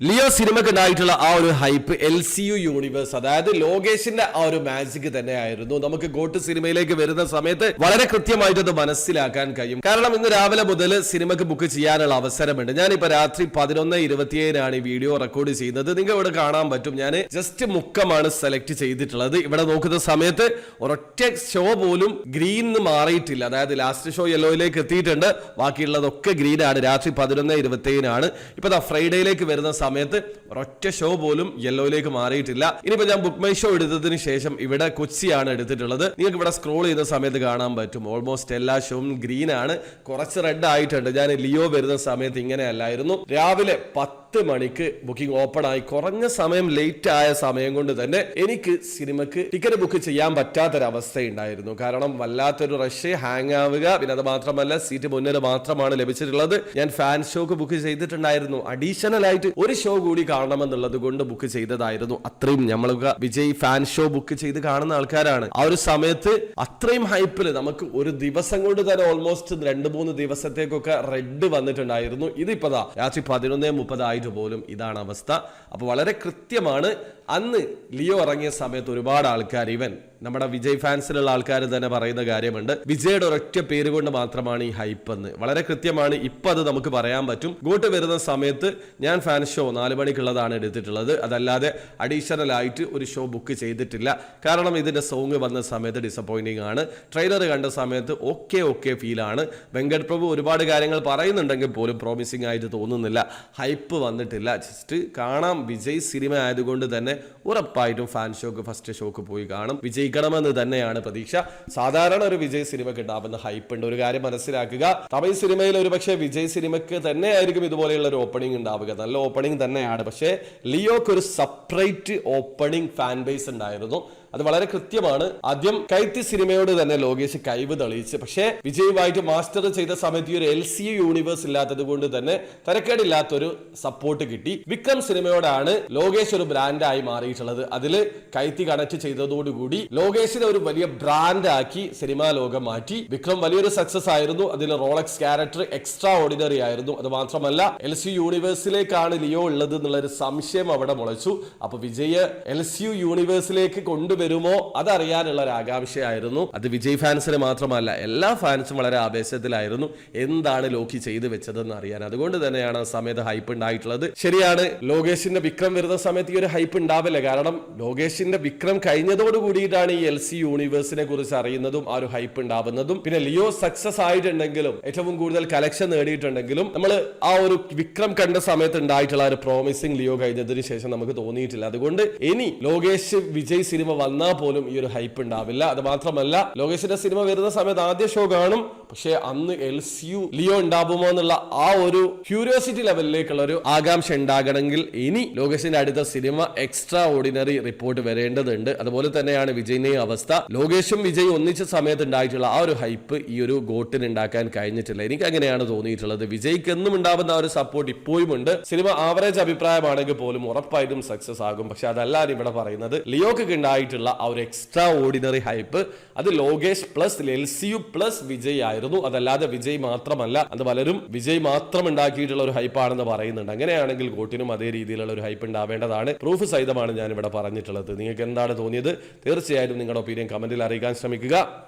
Leo സിനിമയ്ക്ക് ഉണ്ടായിട്ടുള്ള ആ ഒരു hype L C U universe അതായത് ലോകേഷിന്റെ ആ ഒരു മാജിക് തന്നെയായിരുന്നു നമുക്ക് ഗോട്ട് സിനിമയിലേക്ക് വരുന്ന സമയത്ത് വളരെ കൃത്യമായിട്ട് അത് മനസ്സിലാക്കാൻ കഴിയും. കാരണം ഇന്ന് രാവിലെ മുതൽ സിനിമക്ക് ബുക്ക് ചെയ്യാനുള്ള അവസരമുണ്ട്. ഞാൻ ഞാനിപ്പോ രാത്രി പതിനൊന്ന് ഇരുപത്തിയേഴിനാണ് ഈ വീഡിയോ റെക്കോർഡ് ചെയ്യുന്നത്. നിങ്ങൾ ഇവിടെ കാണാൻ പറ്റും. ഞാൻ ജസ്റ്റ് മുക്കമാണ് സെലക്ട് ചെയ്തിട്ടുള്ളത്. ഇവിടെ നോക്കുന്ന സമയത്ത് ഒരൊറ്റ ഷോ പോലും ഗ്രീൻ മാറിയിട്ടില്ല. അതായത് ലാസ്റ്റ് ഷോ യെല്ലോയിലേക്ക് എത്തിയിട്ടുണ്ട്. ബാക്കിയുള്ളതൊക്കെ ഗ്രീൻ ആണ്. രാത്രി പതിനൊന്ന് ഇരുപത്തിയേഴിനാണ് ഇപ്പൊ ഫ്രൈഡേയിലേക്ക് വരുന്ന സമയത്ത് ഒരൊറ്റ ഷോ പോലും യെല്ലോയിലേക്ക് മാറിയിട്ടില്ല. ഇനിയിപ്പോ ഞാൻ ബുക്ക് മൈ ഷോ എടുത്തതിന് ശേഷം ഇവിടെ കൊച്ചിയാണ് എടുത്തിട്ടുള്ളത്. നിങ്ങൾക്ക് ഇവിടെ സ്ക്രോൾ ചെയ്യുന്ന സമയത്ത് കാണാൻ പറ്റും. ഓൾമോസ്റ്റ് എല്ലാ ഷോയും ഗ്രീൻ ആണ്. കുറച്ച് റെഡ് ആയിട്ടുണ്ട്. ഞാൻ ലിയോ വരുന്ന സമയത്ത് ഇങ്ങനെ അല്ലായിരുന്നു രാവിലെ പത്ത് മണിക്ക് ബുക്കിംഗ് ഓപ്പൺ ആയി. കുറഞ്ഞ സമയം ലേറ്റ് ആയ സമയം കൊണ്ട് തന്നെ എനിക്ക് സിനിമക്ക് ടിക്കറ്റ് ബുക്ക് ചെയ്യാൻ പറ്റാത്തൊരവസ്ഥയുണ്ടായിരുന്നു. കാരണം വല്ലാത്തൊരു റഷ് ഹാങ് ആവുക. പിന്നെ അത് മാത്രമല്ല സീറ്റ് മുന്നിൽ മാത്രമാണ് ലഭിച്ചിട്ടുള്ളത്. ഞാൻ ഫാൻ ഷോക്ക് ബുക്ക് ചെയ്തിട്ടുണ്ടായിരുന്നു. അഡീഷണൽ ആയിട്ട് ഒരു ഷോ കൂടി കാണണമെന്നുള്ളത് കൊണ്ട് ബുക്ക് ചെയ്തതായിരുന്നു. അത്രയും നമ്മളൊക്കെ വിജയ് ഫാൻ ഷോ ബുക്ക് ചെയ്ത് കാണുന്ന ആൾക്കാരാണ്. ആ ഒരു സമയത്ത് അത്രയും ഹൈപ്പിൽ നമുക്ക് ഒരു ദിവസം കൊണ്ട് തന്നെ ഓൾമോസ്റ്റ് രണ്ട് മൂന്ന് ദിവസത്തേക്കൊക്കെ റെഡ് വന്നിട്ടുണ്ടായിരുന്നു. ഇതിപ്പതാ രാത്രി പതിനൊന്നേ മുപ്പതായിട്ട് പോലും ഇതാണ് അവസ്ഥ. അപ്പോൾ വളരെ കൃത്യമാണ് അന്ന് ലിയോ ഇറങ്ങിയ സമയത്ത് ഒരുപാട് ആൾക്കാർ ഇവൻ നമ്മുടെ വിജയ് ഫാൻസിലുള്ള ആൾക്കാർ തന്നെ പറയുന്ന കാര്യമുണ്ട്. വിജയുടെ ഒരൊറ്റ പേര് കൊണ്ട് മാത്രമാണ് ഈ ഹൈപ്പ് എന്ന്. വളരെ കൃത്യമാണ് ഇപ്പൊ അത് നമുക്ക് പറയാൻ പറ്റും. ഗോട്ട് വരുന്ന സമയത്ത് ഞാൻ ഫാൻ ഷോ നാല് മണിക്കുള്ളതാണ് എടുത്തിട്ടുള്ളത്. അതല്ലാതെ അഡീഷണൽ ആയിട്ട് ഒരു ഷോ ബുക്ക് ചെയ്തിട്ടില്ല. കാരണം ഇതിന്റെ സോങ് വന്ന സമയത്ത് ഡിസപ്പോയിന്റിംഗ് ആണ്. ട്രെയിലർ കണ്ട സമയത്ത് ഓക്കെ ഓക്കെ ഫീലാണ് വെങ്കട് പ്രഭു ഒരുപാട് കാര്യങ്ങൾ പറയുന്നുണ്ടെങ്കിൽ പോലും പ്രോമിസിംഗ് ആയിട്ട് തോന്നുന്നില്ല. ഹൈപ്പ് വന്നിട്ടില്ല. ജസ്റ്റ് കാണാം. വിജയ് സിനിമ ആയതുകൊണ്ട് തന്നെ ഉറപ്പായിട്ടും ഫാൻ ഷോക്ക് ഫസ്റ്റ് ഷോക്ക് പോയി കാണും. വിജയിക്കണമെന്ന് തന്നെയാണ് പ്രതീക്ഷ. സാധാരണ ഒരു വിജയ് സിനിമയ്ക്ക് ഉണ്ടാവുന്ന ഹൈപ്പ് ഉണ്ട്. ഒരു കാര്യം മനസ്സിലാക്കുക. തമിഴ് സിനിമയിൽ ഒരു പക്ഷേ വിജയ് സിനിമയ്ക്ക് തന്നെ ആയിരിക്കും ഇതുപോലെയുള്ള ഒരു ഓപ്പണിംഗ് ഉണ്ടാവുക. നല്ല ഓപ്പണിംഗ് തന്നെയാണ്. പക്ഷേ ലിയോക്ക് ഒരു സെപ്പറേറ്റ് ഓപ്പണിംഗ് ഫാൻ ബേസ് ഉണ്ടായിരുന്നു. അത് വളരെ കൃത്യമാണ്. ആദ്യം കൈത്തി സിനിമയോട് തന്നെ ലോകേഷ് കൈവ് തെളിയിച്ച്. പക്ഷേ വിജയുമായിട്ട് മാസ്റ്റർ ചെയ്ത സമയത്ത് ഒരു എൽ സി യൂണിവേഴ്സ് ഇല്ലാത്തത് കൊണ്ട് തന്നെ തരക്കേടില്ലാത്തൊരു സപ്പോർട്ട് കിട്ടി. വിക്രം സിനിമയോടാണ് ലോകേഷ് ഒരു ബ്രാൻഡായി മാറിയിട്ടുള്ളത്. അതിൽ കൈത്തി കണക്ട് ചെയ്തതോടുകൂടി ലോകേഷിനെ ഒരു വലിയ ബ്രാൻഡാക്കി സിനിമാ ലോകം മാറ്റി. വിക്രം വലിയൊരു സക്സസ് ആയിരുന്നു. അതിൽ റോളക്സ് ക്യാരക്ടർ എക്സ്ട്രാ ഓർഡിനറി ആയിരുന്നു. അത് മാത്രമല്ല എൽ സി യൂണിവേഴ്സിലേക്കാണ് ലിയോ ഉള്ളത് എന്നുള്ളൊരു സംശയം അവിടെ മുളച്ചു. അപ്പൊ വിജയ് എൽ സി യൂണിവേഴ്സിലേക്ക് കൊണ്ടുവരുമോ അതറിയാനുള്ള ഒരു ആകാംക്ഷയായിരുന്നു. അത് വിജയ് ഫാൻസിന് മാത്രമല്ല എല്ലാ ഫാൻസും വളരെ ആവേശത്തിലായിരുന്നു. എന്താണ് ലോക്കി ചെയ്തു വെച്ചതെന്ന് അറിയാൻ. അതുകൊണ്ട് തന്നെയാണ് ആ സമയത്ത് ഹൈപ്പ് ഉണ്ടായിട്ടുള്ളത്. ശരിയാണ് ലോകേഷിന്റെ വിക്രം വരുന്ന സമയത്ത് ഈ ഒരു ഹൈപ്പ് ഉണ്ടാവില്ല. കാരണം ലോകേഷിന്റെ വിക്രം കഴിഞ്ഞതോട് കൂടിയിട്ടാണ് ഈ എൽ സി യൂണിവേഴ്സിനെ കുറിച്ച് അറിയുന്നതും ആ ഒരു ഹൈപ്പ് ഉണ്ടാവുന്നതും. പിന്നെ ലിയോ സക്സസ് ആയിട്ടുണ്ടെങ്കിലും ഏറ്റവും കൂടുതൽ കലക്ഷൻ നേടിയിട്ടുണ്ടെങ്കിലും നമ്മൾ ആ ഒരു വിക്രം കണ്ട സമയത്ത് ഉണ്ടായിട്ടുള്ള ഒരു പ്രോമിസിംഗ് ലിയോ കഴിഞ്ഞതിന് ശേഷം നമുക്ക് തോന്നിയിട്ടില്ല. അതുകൊണ്ട് ഇനി ലോകേഷ് വിജയ് സിനിമ വന്നാൽ പോലും ഈ ഒരു ഹൈപ്പ് ഉണ്ടാവില്ല. അത് മാത്രമല്ല ലോകേഷിന്റെ സിനിമ വരുന്ന സമയത്ത് ആദ്യ ഷോ കാണും. പക്ഷേ അന്ന് എൽ സി യു ലിയോ ഉണ്ടാവുമോ എന്നുള്ള ആ ഒരു ക്യൂരിയോസിറ്റി ലെവലിലേക്കുള്ള ഒരു ആകാംക്ഷ ഉണ്ടാകണമെങ്കിൽ ഇനി ലോകേഷിന്റെ അടുത്ത സിനിമ എക്സ്ട്രാ ഓർഡിനറി റിപ്പോർട്ട് വരേണ്ടതുണ്ട്. അതുപോലെ തന്നെയാണ് വിജയിന്റെയും അവസ്ഥ. ലോകേഷും വിജയ് ഒന്നിച്ച സമയത്ത് ഉണ്ടായിട്ടുള്ള ആ ഒരു ഹൈപ്പ് ഈ ഒരു ഗോട്ടിന് ഉണ്ടാക്കാൻ കഴിഞ്ഞിട്ടില്ല. എനിക്ക് അങ്ങനെയാണ് തോന്നിയിട്ടുള്ളത്. വിജയ്ക്ക് എന്നും ഉണ്ടാവുന്ന ഒരു സപ്പോർട്ട് ഇപ്പോഴും ഉണ്ട്. സിനിമ ആവറേജ് അഭിപ്രായമാണെങ്കിൽ പോലും ഉറപ്പായിട്ടും സക്സസ് ആകും. പക്ഷെ അതല്ലാതെ ഇവിടെ പറയുന്നത് ലിയോക്ക് ഉണ്ടായിട്ടുള്ള ആ ഒരു എക്സ്ട്രാ ഓർഡിനറി ഹൈപ്പ്. അത് Lokesh plus L plus Vijay ആയിരുന്നു അതല്ലാതെ വിജയ് മാത്രമല്ല അത് പലരും വിജയ് മാത്രം ഉണ്ടാക്കിയിട്ടുള്ള ഒരു ഹൈപ്പാണെന്ന് പറയുന്നുണ്ട്. അങ്ങനെയാണെങ്കിൽ ഗോട്ടിനും അതേ രീതിയിലുള്ള ഒരു ഹൈപ്പ് ഉണ്ടാവേണ്ടതാണ്. പ്രൂഫ് സഹിതമാണ് ഞാൻ ഇവിടെ പറഞ്ഞിട്ടുള്ളത്. നിങ്ങൾക്ക് എന്താണ് തോന്നിയത്? തീർച്ചയായിട്ടും നിങ്ങളുടെ ഒപ്പീനിയൻ കമന്റിൽ അറിയിക്കാൻ ശ്രമിക്കുക.